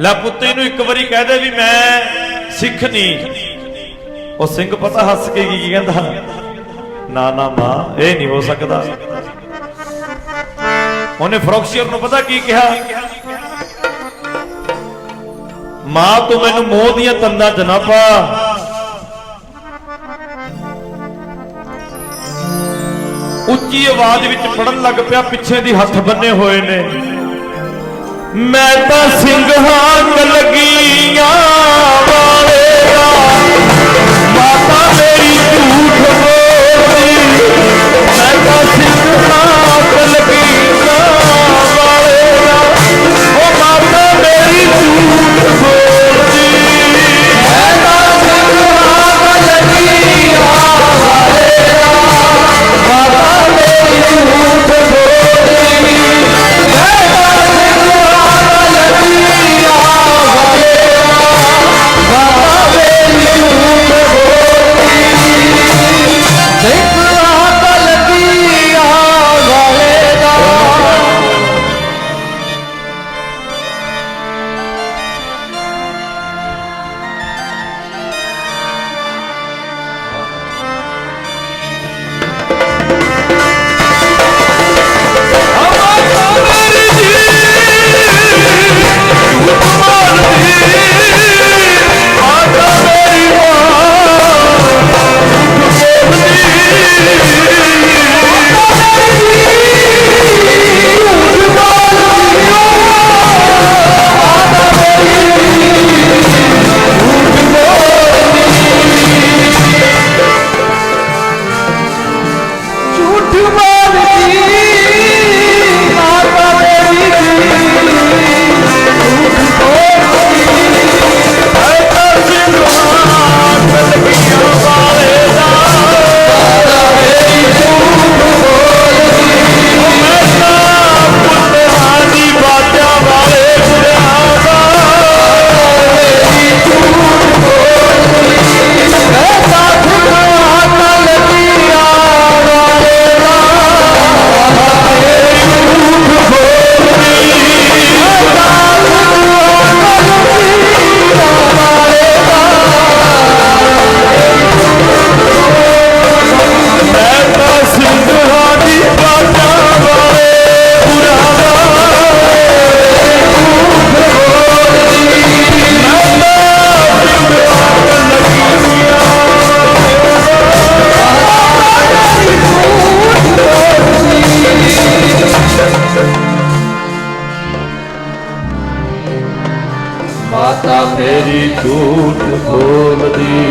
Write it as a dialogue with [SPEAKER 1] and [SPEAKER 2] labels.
[SPEAKER 1] ਲੈ ਪੁੱਤ, ਇਹਨੂੰ ਇੱਕ ਵਾਰੀ ਕਹਿ ਦੇ ਵੀ ਮੈਂ ਸਿੱਖ ਨਹੀਂ ਉਹ ਸਿੰਘ ਪਤਾ ਹੱਸ ਕੇ ਕੀ ਕਹਿੰਦਾ? ਨਾ ਨਾ ਮਾਂ, ਇਹ ਨਹੀਂ ਹੋ ਸਕਦਾ। ਉਹਨੇ ਫਰੋਕਸ਼ੀਅਰ ਨੂੰ ਪਤਾ ਕੀ ਕਿਹਾ? ਮਾਂ, ਤੂੰ ਮੈਨੂੰ ਮੋਹ ਦੀਆਂ ਤੰਦਾਂ ਚ ਨਾ ਪਾ। ਉੱਚੀ ਆਵਾਜ਼ ਵਿੱਚ ਪੜਨ ਲੱਗ ਪਿਆ, ਪਿੱਛੇ ਦੀ ਹੱਥ ਬੰਨੇ ਹੋਏ ਨੇ। ਮੈਂ ਤਾਂ ਸਿੰਘਾਂ ਕਲਗੀਆਂ सा मेरी झूठ बोल दी